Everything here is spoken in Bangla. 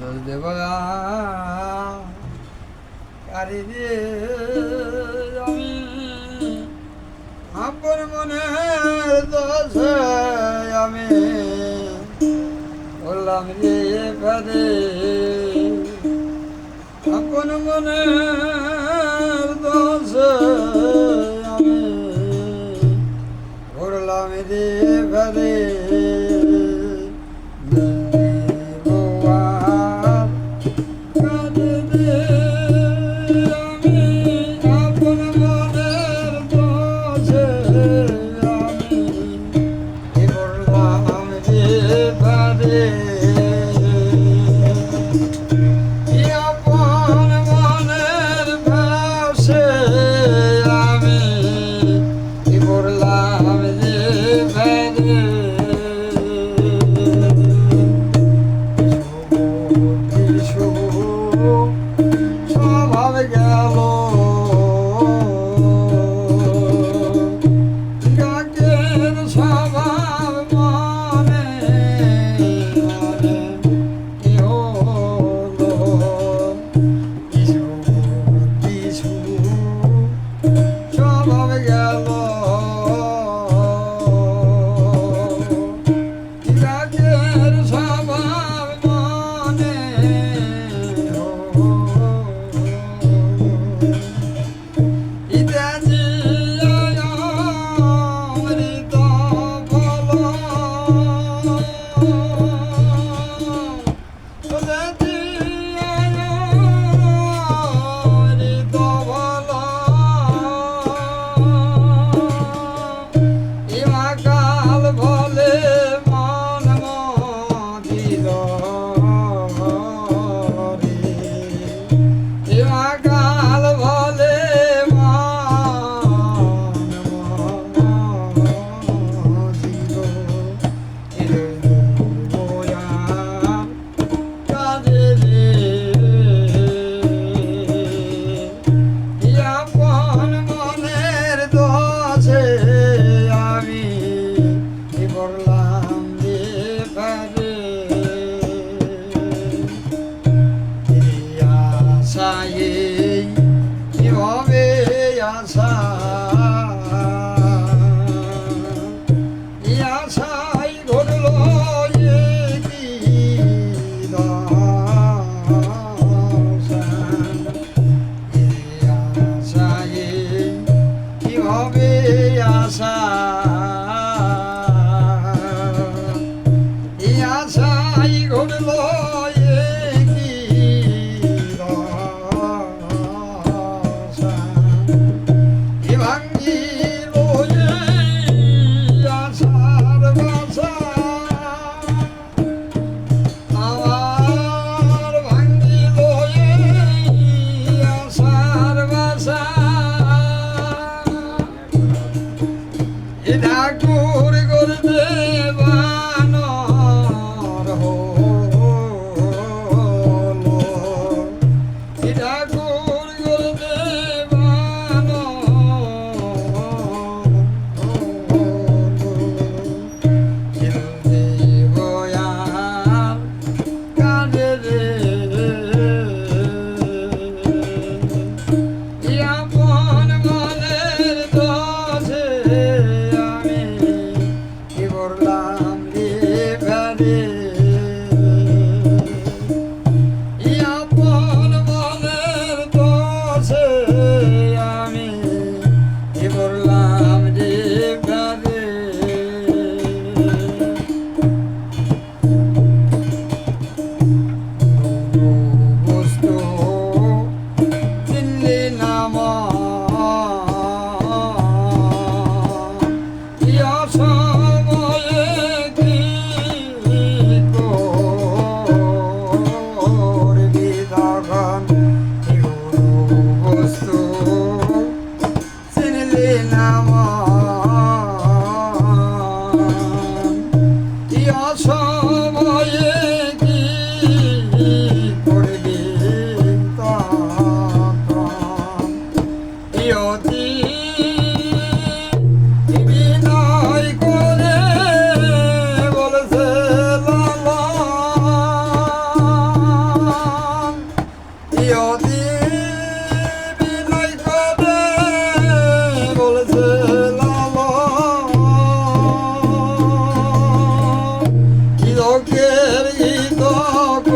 দোষ দেব আমি আপন মনে দোষ আমি বললাম কারে আপন মনের goodbye. Sayın, Yahweh, Yahweh. Hare ઘેરી તો